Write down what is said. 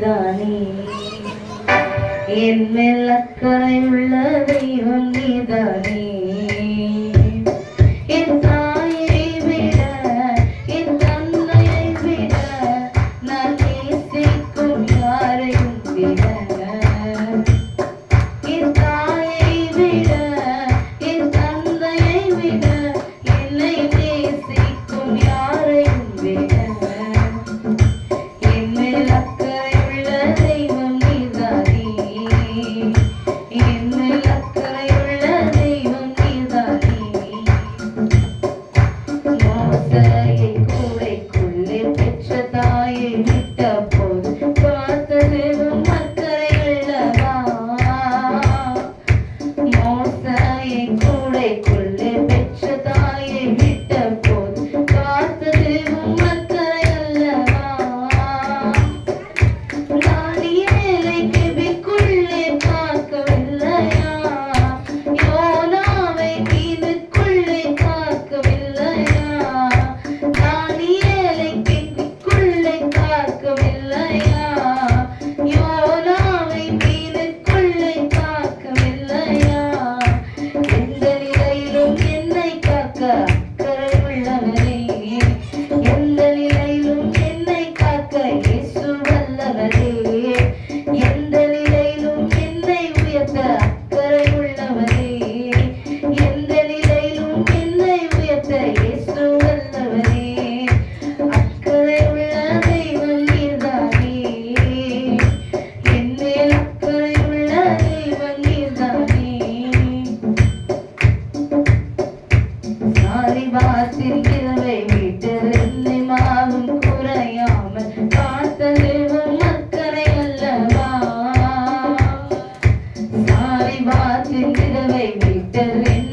தானே? என் மேல் அக்கறை உள்ள தெய்வம் pecho. Yeah. Dun the dun dun dun dun